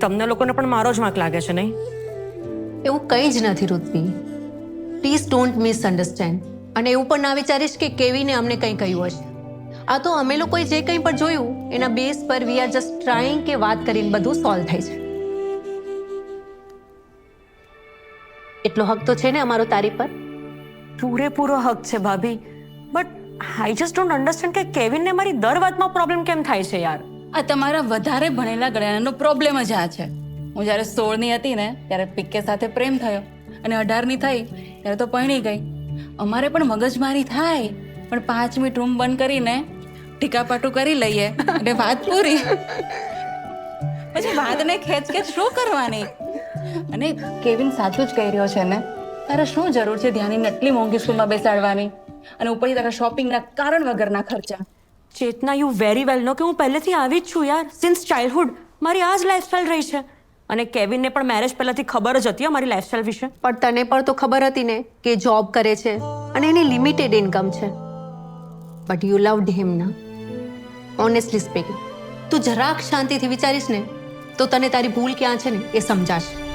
તમને લોકોને પણ મારો જ વાંક લાગે છે નહીં? એવું કંઈ જ નથી ઋત્વી પ્લીઝ ડોન્ટ મિસઅન્ડરસ્ટેન્ડ અને એવું પણ ના વિચારીશ કે કેવીને અમને કંઈ કહ્યું હશે. આ તો અમે લોકોએ જે કંઈ પણ જોયું એના બેઝ પર વી આર જસ્ટ ટ્રાઈંગ કે વાત કરીને બધું સોલ્વ થાય છે. એટલો હક તો છે ને અમારો તારી પર? પૂરેપૂરો હક છે ભાભી. But I just don't understand કે કેવિનને મારી દર વાતમાં પ્રોબ્લેમ કેમ થાય છે યાર? આ તમારા વધારે ભણેલા ગળ્યાનો પ્રોબ્લેમ જ આ છે. હું જ્યારે સોળની હતી ને, ત્યારે પિક્કે સાથે પ્રેમ થયો અને અઢારની થઈ, ત્યારે તો પરણી ગઈ. અમારે પણ મગજમારી થાય, પણ પાંચ મિનિટ રૂમ બંધ કરીને ટીકાપાટું કરી લઈએ અને વાત પૂરી. પછી વાતને ખેંચ ખેંચ શું કરવાની? અને કેવિન સાચું જ કહી રહ્યો છે ને, તારે શું જરૂર છે ધ્યાનીને એટલી મોંઘી સ્કૂલમાં બેસાડવાની? અને ઉપરથી તારા શોપિંગના કારણ વગરના ખર્ચા. ચેતના યુ વેરી વેલ નો કે હું પહેલેથી આવી જ છું યાર સિન્સ ચાઇલ્ડહુડ મારી આ જ લાઈફસ્ટાઈલ રહી છે. અને કેવિનને પણ મેરેજ પહેલાથી ખબર જ હતી અમારી લાઈફસ્ટાઈલ વિશે. પણ તને પણ તો ખબર હતી ને કે જોબ કરે છે અને એની લિમિટેડ ઇન્કમ છે. બટ યુ લવ હિમ ના. ઓનેસ્ટલી સ્પીકિંગ તું જરાક શાંતિથી વિચારીશ ને, તો તને તારી ભૂલ ક્યાં છે ને એ સમજાશે.